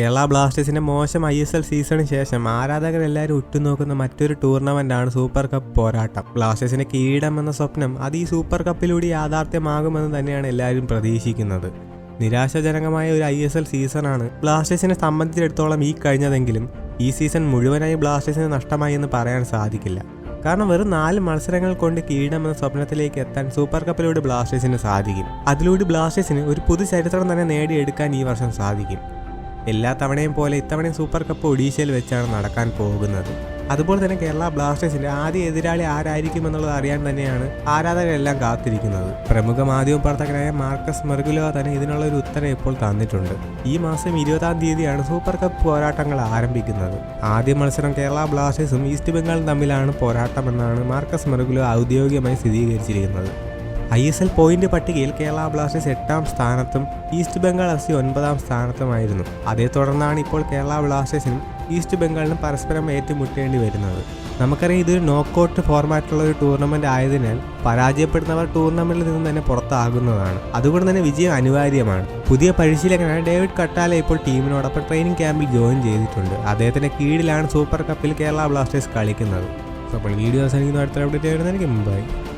കേരള ബ്ലാസ്റ്റേഴ്സിന്റെ മോശം I S L സീസണിന് ശേഷം ആരാധകരെല്ലാവരും ഉറ്റുനോക്കുന്ന മറ്റൊരു ടൂർണമെന്റാണ് സൂപ്പർ കപ്പ് പോരാട്ടം. ബ്ലാസ്റ്റേഴ്സിന്റെ കിരീടം എന്ന സ്വപ്നം അത് ഈ സൂപ്പർ കപ്പിലൂടെ യാഥാർത്ഥ്യമാകുമെന്ന് തന്നെയാണ് എല്ലാവരും പ്രതീക്ഷിക്കുന്നത്. നിരാശാജനകമായ ഒരു ഐ എസ് എൽ സീസണാണ് ബ്ലാസ്റ്റേഴ്സിനെ സംബന്ധിച്ചിടത്തോളം ഈ കഴിഞ്ഞതെങ്കിലും ഈ സീസൺ മുഴുവനായി ബ്ലാസ്റ്റേഴ്സിന് നഷ്ടമായി എന്ന് പറയാൻ സാധിക്കില്ല. കാരണം വെറും നാല് മത്സരങ്ങൾ കൊണ്ട് കിരീടം എന്ന സ്വപ്നത്തിലേക്ക് എത്താൻ സൂപ്പർ കപ്പിലൂടെ ബ്ലാസ്റ്റേഴ്സിന് സാധിക്കും. അതിലൂടെ ബ്ലാസ്റ്റേഴ്സിന് ഒരു പുതു ചരിത്രം തന്നെ നേടിയെടുക്കാൻ ഈ വർഷം സാധിക്കും. എല്ലാ തവണയും പോലെ ഇത്തവണയും സൂപ്പർ കപ്പ് ഒഡീഷയിൽ വെച്ചാണ് നടക്കാൻ പോകുന്നത്. അതുപോലെ തന്നെ കേരള ബ്ലാസ്റ്റേഴ്സിന്റെ ആദ്യ എതിരാളി ആരായിരിക്കും എന്നുള്ളത് അറിയാൻ തന്നെയാണ് ആരാധകരെല്ലാം കാത്തിരിക്കുന്നത്. പ്രമുഖ മാധ്യമ പ്രവർത്തകനായ മാർക്കസ് മെർഗുലോ തന്നെ ഇതിനുള്ള ഒരു ഉത്തരം ഇപ്പോൾ തന്നിട്ടുണ്ട്. ഈ മാസം ഇരുപതാം തീയതിയാണ് സൂപ്പർ കപ്പ് പോരാട്ടങ്ങൾ ആരംഭിക്കുന്നത്. ആദ്യ മത്സരം കേരള ബ്ലാസ്റ്റേഴ്സും ഈസ്റ്റ് ബംഗാളും തമ്മിലാണ് പോരാട്ടമെന്നാണ് മാർക്കസ് മെർഗുലോ ഔദ്യോഗികമായി സ്ഥിരീകരിച്ചിരിക്കുന്നത്. ഐ എസ് എൽ പോയിന്റ് പട്ടികയിൽ കേരള ബ്ലാസ്റ്റേഴ്സ് എട്ടാം സ്ഥാനത്തും ഈസ്റ്റ് ബംഗാൾ എഫ് സി ഒൻപതാം സ്ഥാനത്തുമായിരുന്നു. അതേ തുടർന്നാണ് ഇപ്പോൾ കേരള ബ്ലാസ്റ്റേഴ്സിനും ഈസ്റ്റ് ബംഗാളിനും പരസ്പരം ഏറ്റുമുട്ടേണ്ടി വരുന്നത്. നമുക്കറിയാം ഇതൊരു നോക്കൗട്ട് ഫോർമാറ്റുള്ള ഒരു ടൂർണമെന്റ് ആയതിനാൽ പരാജയപ്പെടുന്നവർ ടൂർണമെന്റിൽ നിന്ന് തന്നെ പുറത്താകുന്നതാണ്. അതുകൊണ്ട് തന്നെ വിജയം അനിവാര്യമാണ്. പുതിയ പരിശീലകനായ ഡേവിഡ് കട്ടാല ഇപ്പോൾ ടീമിനോടൊപ്പം ട്രെയിനിങ് ക്യാമ്പിൽ ജോയിൻ ചെയ്തിട്ടുണ്ട്. അദ്ദേഹത്തിന്റെ കീഴിലാണ് സൂപ്പർ കപ്പിൽ കേരള ബ്ലാസ്റ്റേഴ്സ് കളിക്കുന്നത്. അപ്പോൾ വീഡിയോ അവസാനിക്കുന്ന. അടുത്ത അപ്ഡേറ്റ് ആയിരുന്നെനിക്ക് മുമ്പായി